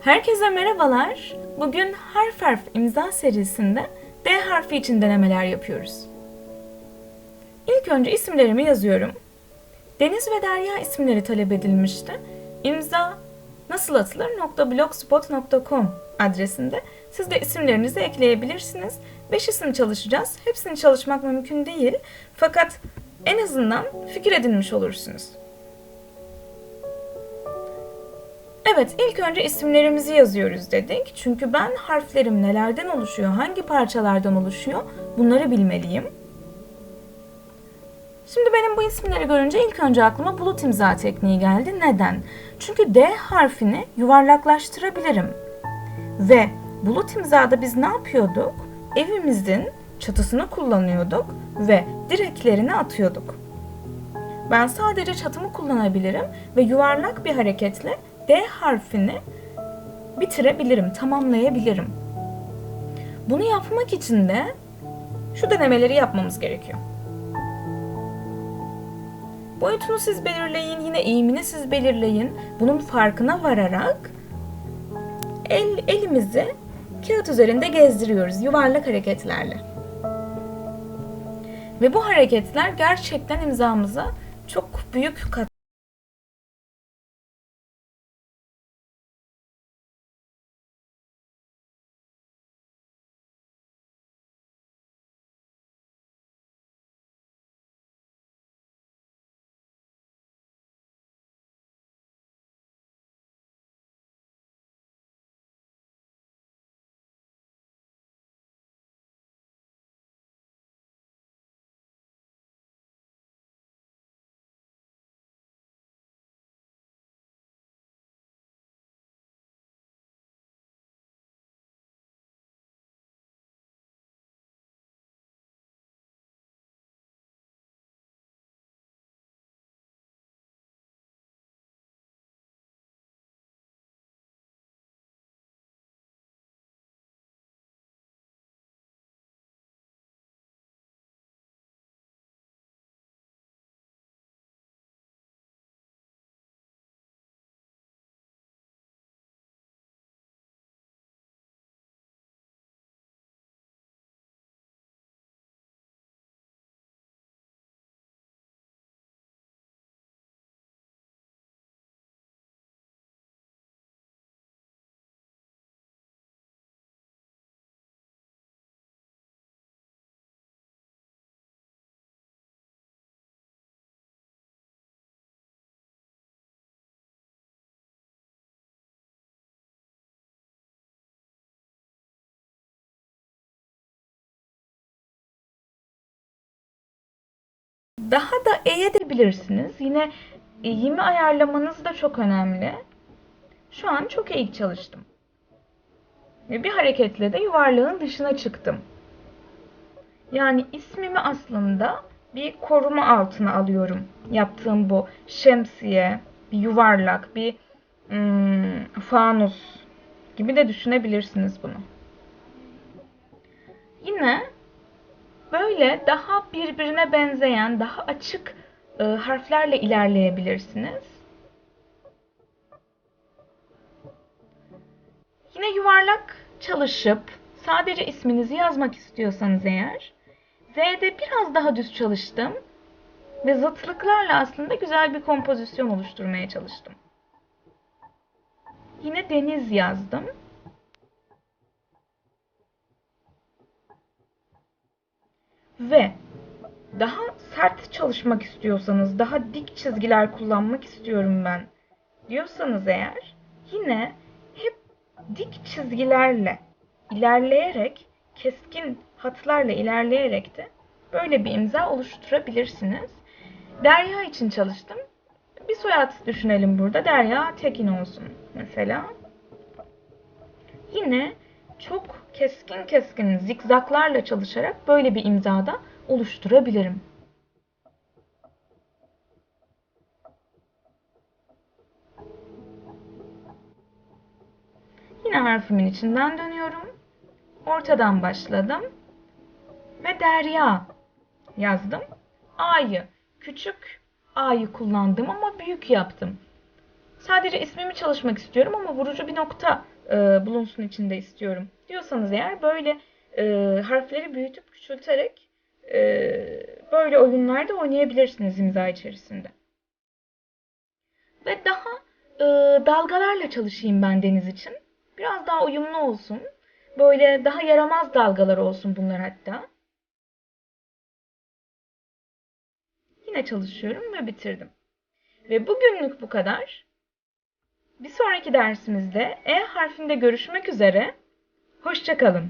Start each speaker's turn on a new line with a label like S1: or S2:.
S1: Herkese merhabalar. Bugün harf harf imza serisinde D harfi için denemeler yapıyoruz. İlk önce isimlerimi yazıyorum. Deniz ve Derya isimleri talep edilmişti. İmza nasıl atılır .blogspot.com adresinde siz de isimlerinizi ekleyebilirsiniz. 5 isim çalışacağız. Hepsini çalışmak mümkün değil. Fakat en azından fikir edinmiş olursunuz. Evet, ilk önce isimlerimizi yazıyoruz dedik. Çünkü ben harflerim nelerden oluşuyor, hangi parçalardan oluşuyor bunları bilmeliyim. Şimdi benim bu isimleri görünce ilk önce aklıma bulut imza tekniği geldi. Neden? Çünkü D harfini yuvarlaklaştırabilirim. Ve bulut imzada biz ne yapıyorduk? Evimizin çatısını kullanıyorduk ve direklerini atıyorduk. Ben sadece çatımı kullanabilirim ve yuvarlak bir hareketle D harfini bitirebilirim, tamamlayabilirim. Bunu yapmak için de şu denemeleri yapmamız gerekiyor. Boyutunu siz belirleyin, yine eğimini siz belirleyin. Bunun farkına vararak el, elimizi kağıt üzerinde gezdiriyoruz yuvarlak hareketlerle. Ve bu hareketler gerçekten imzamıza çok büyük kat Daha da eğebilirsiniz. Yine eğimi ayarlamanız da çok önemli. Şu an çok eğik çalıştım. Ve bir hareketle de yuvarlağın dışına çıktım. Yani ismimi aslında bir koruma altına alıyorum. Yaptığım bu şemsiye, bir yuvarlak, bir hmm, fanus gibi de düşünebilirsiniz bunu. Yine Böyle daha birbirine benzeyen, daha açık e, harflerle ilerleyebilirsiniz. Yine yuvarlak çalışıp sadece isminizi yazmak istiyorsanız eğer Z'de biraz daha düz çalıştım ve zıtlıklarla aslında güzel bir kompozisyon oluşturmaya çalıştım. Yine deniz yazdım. Ve daha sert çalışmak istiyorsanız, daha dik çizgiler kullanmak istiyorum ben diyorsanız eğer yine hep dik çizgilerle ilerleyerek, keskin hatlarla ilerleyerek de böyle bir imza oluşturabilirsiniz. Derya için çalıştım. Bir soyad düşünelim burada. Derya Tekin olsun mesela. Yine çok keskin keskin zikzaklarla çalışarak böyle bir imzada oluşturabilirim. Yine harfimin içinden dönüyorum. Ortadan başladım. Ve derya yazdım. A'yı küçük A'yı kullandım ama büyük yaptım. sadece ismimi çalışmak istiyorum ama vurucu bir nokta e, bulunsun içinde istiyorum diyorsanız eğer böyle e, harfleri büyütüp küçülterek e, böyle oyunlarda oynayabilirsiniz imza içerisinde. Ve daha e, dalgalarla çalışayım ben deniz için. Biraz daha uyumlu olsun. Böyle daha yaramaz dalgalar olsun bunlar hatta. Yine çalışıyorum ve bitirdim. Ve bugünlük bu kadar. Bir sonraki dersimizde E harfinde görüşmek üzere. Hoşçakalın.